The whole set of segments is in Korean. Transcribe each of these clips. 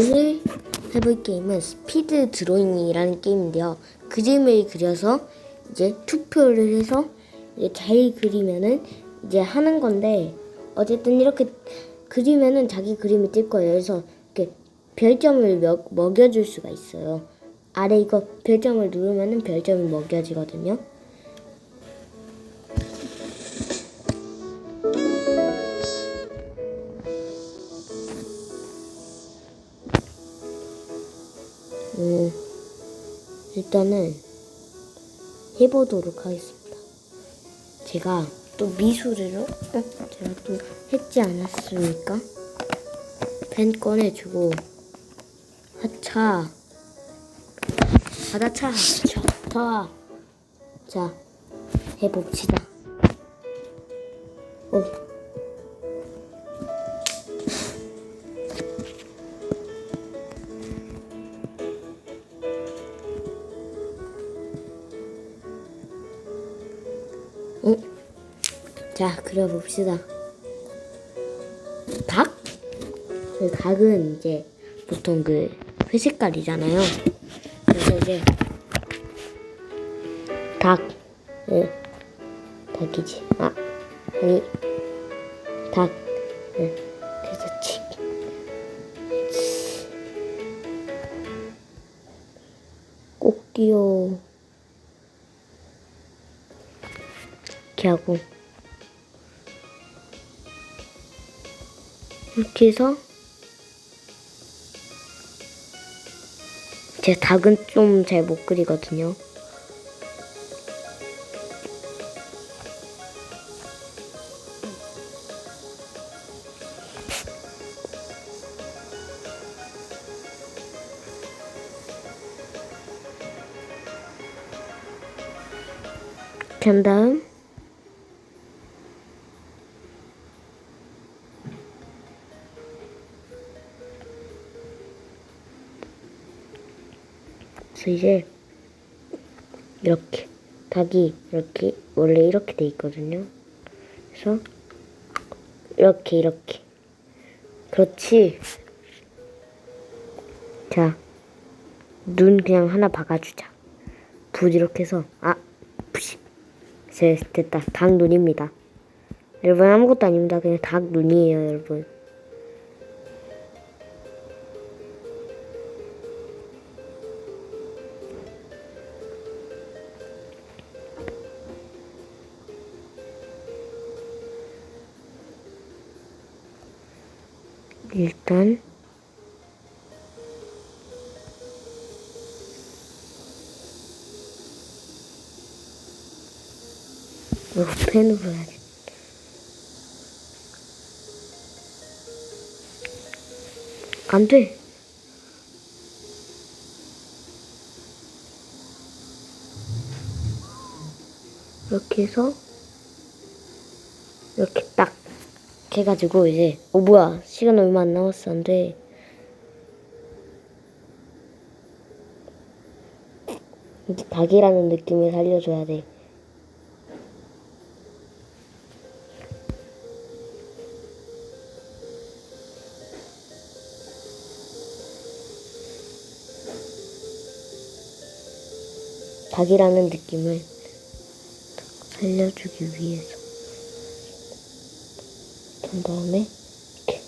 오늘 해볼 게임은 스피드 드로잉이라는 게임인데요. 그림을 그려서 이제 투표를 해서 이제 잘 그리면은 이제 하는 건데 어쨌든 이렇게 그리면은 자기 그림이 뜰 거예요. 그래서 이렇게 별점을 먹, 먹여줄 수가 있어요. 아래 이거 별점을 누르면은 별점이 먹여지거든요. 음, 일단은 해보도록 하겠습니다. 제가 또 미술으로 어? 제가 또 했지 않았습니까? 펜 꺼내주고 하차 바다차 하차 자 해봅시다. 어. 자, 그려봅시다. 닭? 그 닭은 이제 보통 그 회색깔이잖아요. 그래서 이제 닭, 예, 닭이지. 아, 아니, 닭. 예, 그래서 치. 치. 꽃기요. 이렇게 하고 이렇게 해서 제 닭은 좀 잘 못 그리거든요. 한 다음 그래서 이제 이렇게 닭이 이렇게 원래 이렇게 돼 있거든요. 그래서 이렇게 이렇게 그렇지. 자, 눈 그냥 하나 박아주자. 붓 이렇게 해서 아, 푸시. 네, 됐다. 닭 눈입니다. 여러분 아무것도 아닙니다. 그냥 닭 눈이에요, 여러분. 일단 이거 펜으로 해야지. 안 돼. 이렇게 해서 이렇게 딱 해가지고 이제 어 뭐야 시간 얼마 안 남았어 안 돼. 이제 닭이라는 느낌을 살려줘야 돼. 닭이라는 느낌을 살려주기 위해서. 그 다음에 이렇게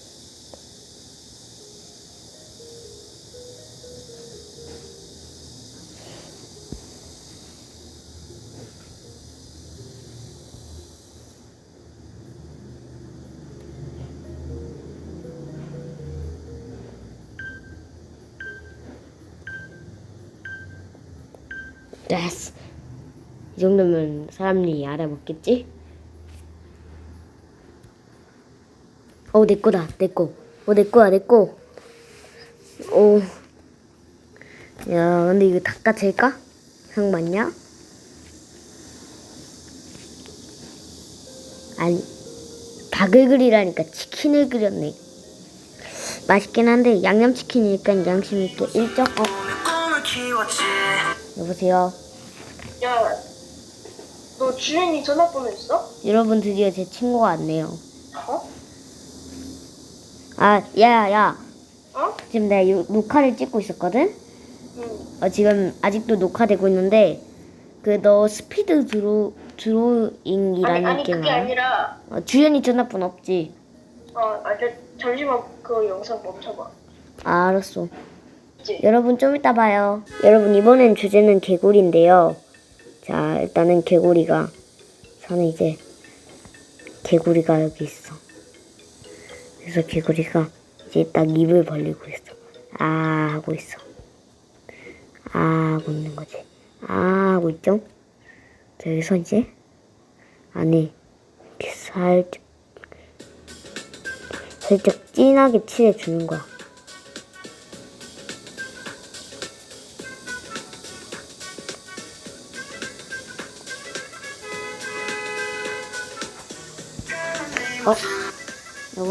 됐어. 이 정도면 사람들이 알아먹겠지? 어, 내 거다, 내 거. 어, 내 거야, 내 거. 오. 야, 근데 이거 닭같을까? 형 맞냐? 아니, 닭을 그리라니까 치킨을 그렸네. 맛있긴 한데 양념치킨이니까 양심 있게 일정 어 여보세요 야, 너 주인이 전화 번호 있어? 여러분 드디어 제 친구가 왔네요 어? 아 야야 어? 지금 내가 요- 녹화를 찍고 있었거든? 응. 어, 지금 아직도 녹화되고 있는데, 그 너 스피드 드로, 아니 드로잉이라는 아니 게임 그게 알아? 아니라 어, 주연이 전화번 없지? 어, 아, 저, 잠시만 그 영상 멈춰봐. 아, 알았어. 이제 여러분 좀 이따 봐요. 여러분 이번엔 주제는 개구리인데요. 자 일단은 개구리가 저는 이제 개구리가 여기 있어. 그래서 개구리가 이제 딱 입을 벌리고 있어. 아 하고 있어. 아 하고 있는 거지. 아 하고 있죠. 자, 여기서 이제 안에 이렇게 살짝 살짝 진하게 칠해주는 거야. 어?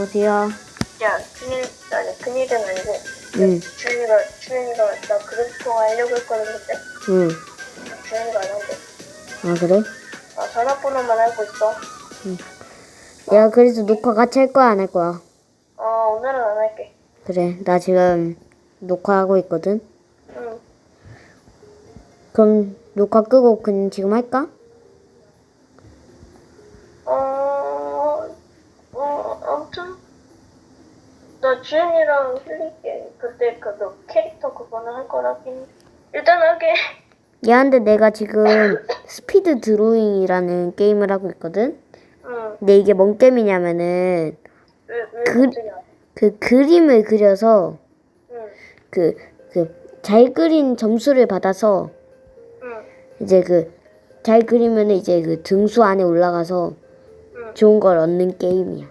여보세요? 야 큰일 아니 큰일은 아니고 응, 주현이가 주현이가 나 그래프통 하려고 했거든 그때 응. 주현이가 안 한대. 아, 그래? 아 전화번호만 알고 있어. 야, 그래서 녹화 같이 할 거야, 안 할 거야? 어 오늘은 안 할게. 그래, 나 지금 녹화하고 있거든? 응. 그럼 녹화 끄고 그냥 지금 할까? 나 주현이랑 흘릴게. 그때 그너 캐릭터 그거는 할 거라긴. 일단. 야, 근데 내가 지금 스피드 드로잉이라는 게임을 하고 있거든? 응. 근데 이게 뭔 게임이냐면은 왜 왜 그- 갑자기 안? 그 그림을 그려서 응. 그, 그 잘 그린 점수를 받아서 응. 이제 그 잘 그리면 이제 그 등수 안에 올라가서 응. 좋은 걸 얻는 게임이야.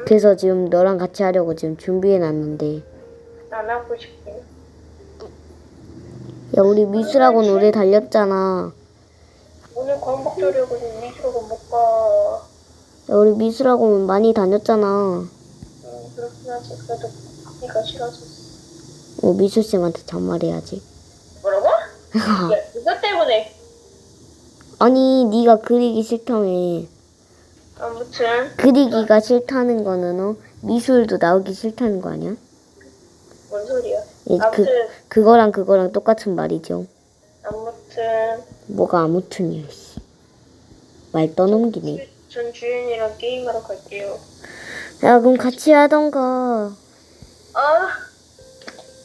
응. 그래서 지금 너랑 같이 하려고 지금 준비해 놨는데 안 하고 싶긴. 야 우리 미술학원 오래 달렸잖아. 오늘 광복절이고 미술학원 못 가. 야 우리 미술학원 많이 다녔잖아. 응, 그렇긴 하지. 그래도 네가 싫어서. 어 미술쌤한테 잔말해야지. 뭐라고? 야, 이것 때문에. 아니 네가 그리기 싫다며. 아무튼 그리기가 싫다는 거는 어 미술도 나오기 싫다는 거 아니야? 뭔 소리야? 예, 그 아무튼 그거랑 그거랑 똑같은 말이죠. 아무튼 뭐가 아무튼이야. 씨. 말 떠넘기네. 전 주연이랑 게임하러 갈게요. 야 그럼 같이 하던가. 아,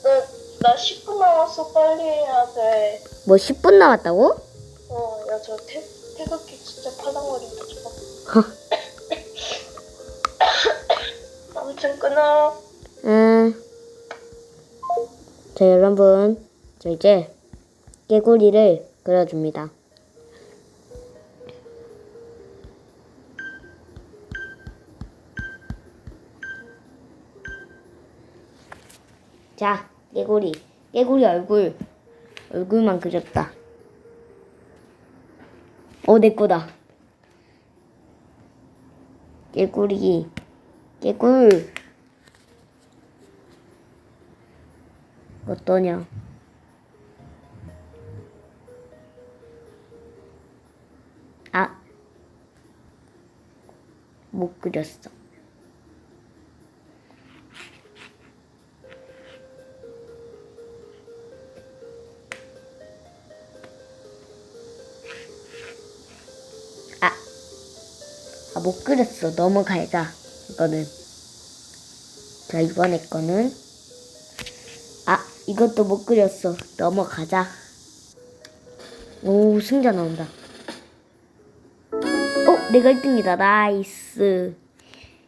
나, 나 10분 남았어. 빨리 해야 돼. 뭐 10분 남았다고? 어, 야, 저 태, 태극기 진짜 파랑머리 묻혀 봐. 아무튼 끊어. 응. 자, 여러분. 저 이제 깨구리를 그려줍니다. 자, 깨구리. 깨구리 얼굴. 얼굴만 그렸다. 어, 내 거다. 깨구리. 깨굴. 어떠냐? 아, 못 그렸어. 아, 아, 못 그렸어. 넘어가자. 이거는. 자, 이번에 거는. 아, 이것도 못 그렸어. 넘어가자. 오, 승자 나온다. 어, 내가 1등이다. 나이스.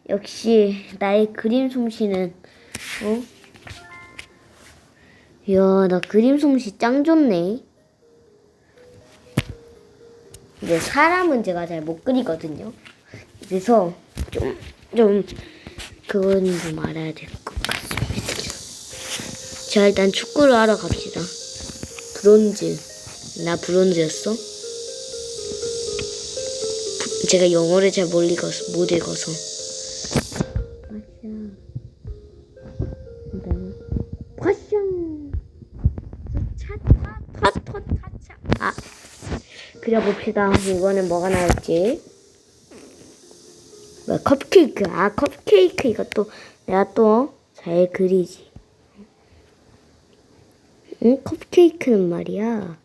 역시, 나의 그림 솜씨는, 어? 이야, 나 그림 솜씨 짱 좋네. 이제 사람은 제가 잘 못 그리거든요. 그래서 좀, 좀, 그건 좀 알아야 될 것 같습니다. 자, 일단 축구를 하러 갑시다. 브론즈. 나 브론즈였어? 부- 제가 영어를 잘 못 읽어서, 못 읽어서. 아, 그려봅시다. 이번엔 뭐가 나올지. 뭐 컵케이크. 아, 컵케이크 이것도 내가 또 잘 그리지. 응? 컵케이크는 말이야.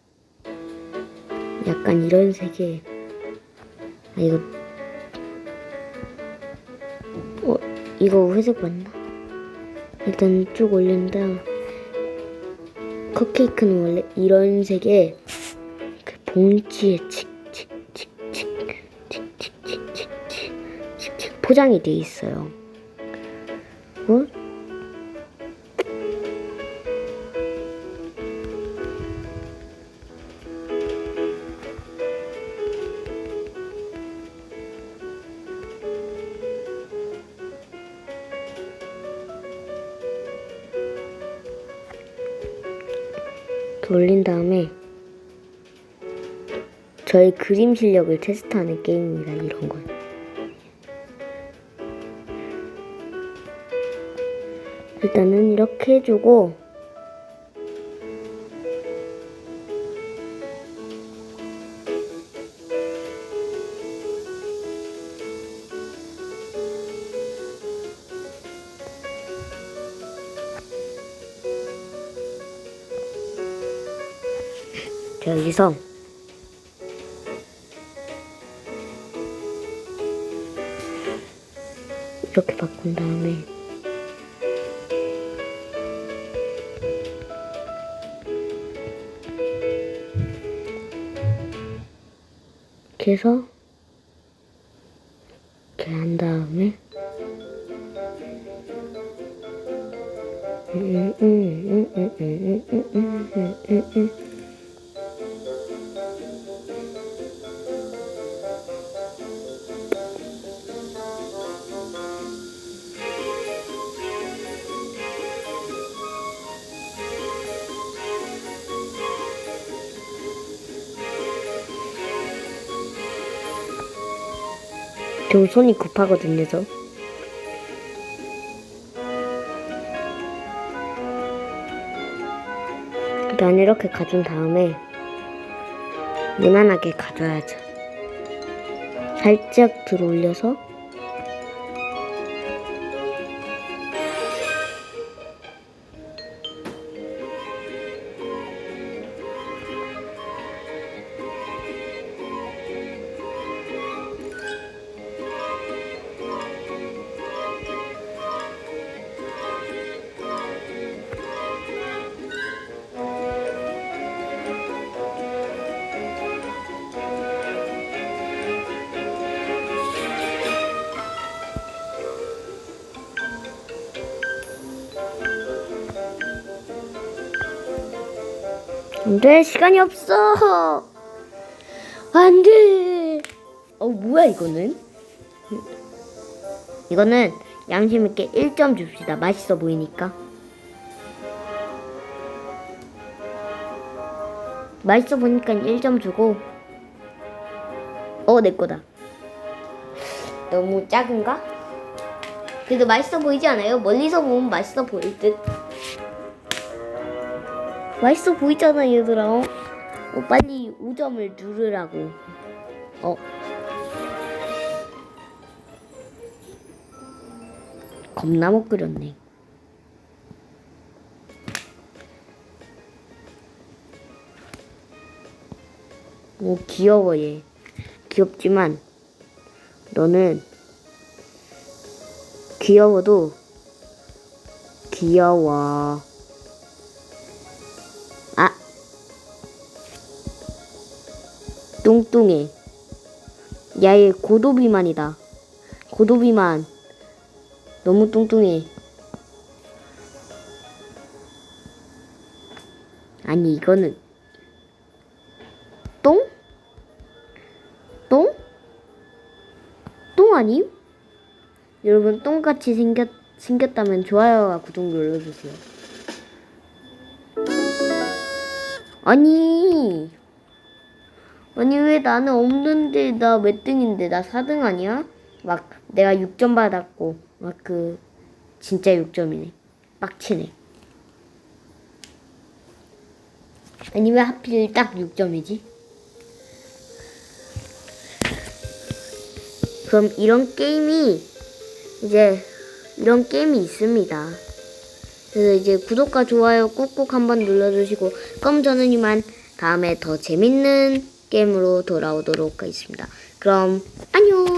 약간 이런 색의. 아, 이거. 어, 이거 회색 맞나? 일단 쭉 올린 다음. 컵케이크는 원래 이런 색의 그 봉지에 칙 포장이 돼 있어요. 어? 돌린 다음에 저의 그림 실력을 테스트하는 게임입니다. 이런 건. 일단은 이렇게 해주고. 자 여기서. 이렇게 바꾼 다음에 이렇게 해서 이렇게 한 다음에 좀 손이 급하거든요, 저. 일단 이렇게 가준 다음에 무난하게 가져야죠. 살짝 들어 올려서 안 돼, 시간이 없어. 안 돼. 어, 뭐야, 이거는? 이거는 양심 있게 1점 줍시다. 맛있어 보이니까. 맛있어 보니까 1점 주고. 어, 내 거다. 너무 작은가? 그래도 맛있어 보이지 않아요? 멀리서 보면 맛있어 보일 듯. 맛있어 보이잖아 얘들아. 어? 어, 빨리 5점을 누르라고. 어. 겁나 못 그렸네. 오 귀여워 얘. 귀엽지만 너는 귀여워도 귀여워 뚱뚱해. 야, 얘 고도비만이다. 고도비만. 너무 뚱뚱해. 아니, 이거는. 똥? 똥? 똥 아님? 여러분, 똥같이 생겼, 생겼다면 좋아요와 구독 눌러주세요. 아니 아니 왜 나는 없는데 나 몇 등인데 나 4등 아니야? 막 내가 6점 받았고 막 그 진짜 6점이네 빡치네 아니 왜 하필 딱 6점이지? 그럼 이런 게임이 이제 이런 게임이 있습니다 그래서 이제 구독과 좋아요 꾹꾹 한번 눌러주시고 그럼 저는 이만 다음에 더 재밌는 게임으로 돌아오도록 하겠습니다. 그럼 안녕.